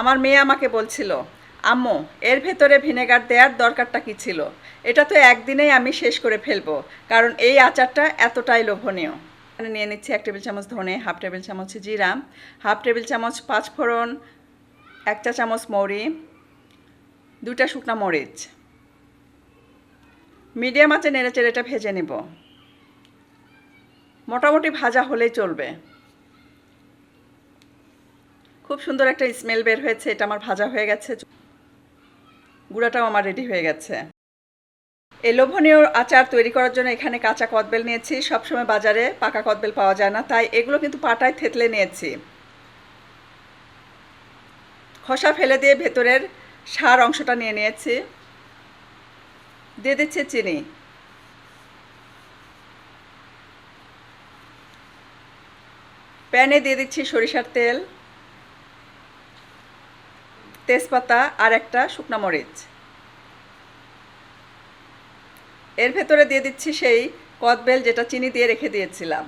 আমার মেয়ে আমাকে বলছিল, আম্মু, এর ভেতরে ভিনেগার দেওয়ার দরকারটা কি ছিল? এটা তো একদিনেই আমি শেষ করে ফেলব, কারণ এই আচারটা এতটাই লোভনীয়। এখানে নিয়ে নিচ্ছি এক টেবিল চামচ ধনে, হাফ টেবিল চামচ জিরা, হাফ টেবিল চামচ পাঁচফোড়ন এক চা চামচ মৌরি দুটা শুকনো মরিচ। মিডিয়াম আঁচে নেড়ে চেড়ে এটা ভেজে নিব। মোটামুটি ভাজা হলেই চলবে। খুব সুন্দর একটা স্মেল বের হয়েছে, এটা আমার ভাজা হয়ে গেছে। গুঁড়াটাও আমার রেডি হয়ে গেছে। এই লোভনীয় আচার তৈরি করার জন্য এখানে কাঁচা কদবেল নিয়েছি। সবসময় বাজারে পাকা কদবেল পাওয়া যায় না, তাই এগুলো কিন্তু পাটায় থেতলে নিয়েছি। খসা ফেলে দিয়ে ভেতরের সার অংশটা নিয়ে নিয়েছি। দিয়ে দিচ্ছি চিনি। প্যানে দিয়ে দিচ্ছি সরিষার তেল। তেজপাতা আর একটা শুকনো মরিচ। এর ভেতরে দিয়ে দিচ্ছি সেই কদবেল যেটা চিনি দিয়ে রেখে দিয়েছিলাম।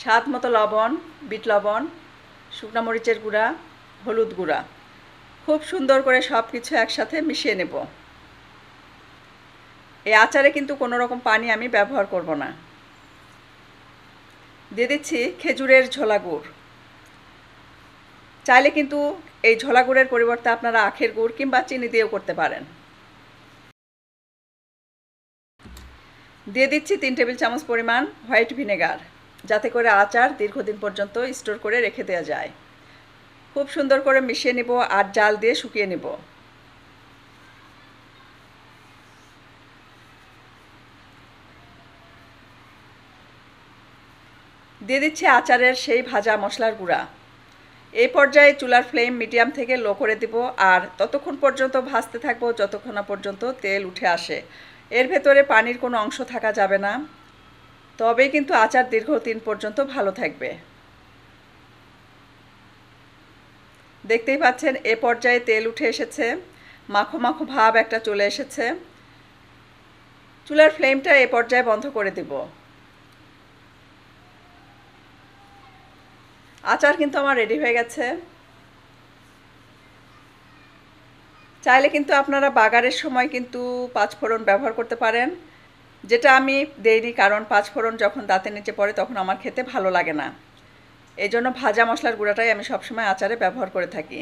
স্বাদ মতো লবণ, বিট লবণ, শুকনো মরিচের গুঁড়া, হলুদ গুঁড়া। খুব সুন্দর করে সব কিছু একসাথে মিশিয়ে নেব। এই আচারে কিন্তু কোনো রকম পানি আমি ব্যবহার করব না। দিয়ে দিচ্ছি খেজুরের ঝোলা গুড়। চাইলে কিন্তু এই ঝোলা গুড়ের পরিবর্তে আপনারা আখের গুড় কিংবা চিনি দিয়েও করতে পারেন। দিয়ে দিচ্ছি তিন টেবিল চামচ পরিমাণ হোয়াইট ভিনেগার, যাতে করে আচার দীর্ঘদিন পর্যন্ত স্টোর করে রেখে দেওয়া যায়। খুব সুন্দর করে মিশিয়ে নিব আর জাল দিয়ে শুকিয়ে নিব। দিয়ে দিচ্ছি আচারের সেই ভাজা মশলার গুঁড়া। এই পর্যায়ে চুলার ফ্লেম মিডিয়াম থেকে লো করে দিব আর ততক্ষণ পর্যন্ত ভাজতে থাকব যতক্ষণ না পর্যন্ত তেল উঠে আসে। এর ভেতরে পানির কোনো অংশ থাকা যাবে না। তবেই কিন্তু আচার দীর্ঘদিন পর্যন্ত ভালো থাকবে। দেখতেই পাচ্ছেন, এ পর্যায়ে তেল উঠে এসেছে। মাখো মাখো ভাব একটা চলে এসেছে। চুলার ফ্লেমটা এ পর্যায়ে বন্ধ করে দিব। আচার কিন্তু আমার রেডি হয়ে গেছে। চাইলে কিন্তু আপনারা বাগারের সময় কিন্তু পাঁচফোড়ন ব্যবহার করতে পারেন। যেটা আমি দেইনি, কারণ পাঁচফোড়ন যখন দাঁতের নিচে পড়ে তখন আমার খেতে ভালো লাগে না। এই জন্য ভাজা মশলার গুঁড়াটাই আমি সবসময় আচারে ব্যবহার করে থাকি।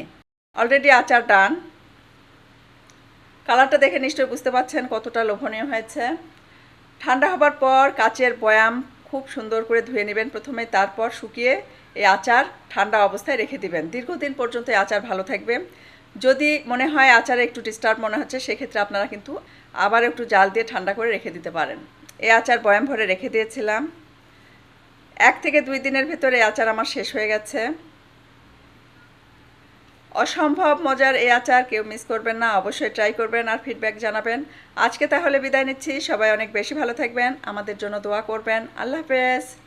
অলরেডি আচার ডান কালারটা দেখে নিশ্চয়ই বুঝতে পারছেন কতটা লোভনীয় হয়েছে। ঠান্ডা হবার পর কাচের বয়াম খুব সুন্দর করে ধুয়ে নেবেন প্রথমে, তারপর শুকিয়ে এই আচার ঠান্ডা অবস্থায় রেখে দিবেন। দীর্ঘদিন পর্যন্ত এই আচার ভালো থাকবে। যদি মনে হয় আচারে একটু ডিস্টার্ব মনে হচ্ছে, সেক্ষেত্রে আপনারা কিন্তু আবার একটু জাল দিয়ে ঠান্ডা করে রেখে দিতে পারেন। এই আচার বয়াম ভরে রেখে দিয়েছিলাম। এক থেকে দুই দিনের ভেতরে আচার আমার শেষ হয়ে গেছে। অসম্ভব মজার এই আচার, কেউ মিস করবেন না, অবশ্যই ট্রাই করবেন আর ফিডব্যাক জানাবেন। আজকে তাহলে বিদায় নিচ্ছি। সবাই অনেক বেশি ভালো থাকবেন। আমাদের জন্য দোয়া করবেন। আল্লাহ হাফেজ।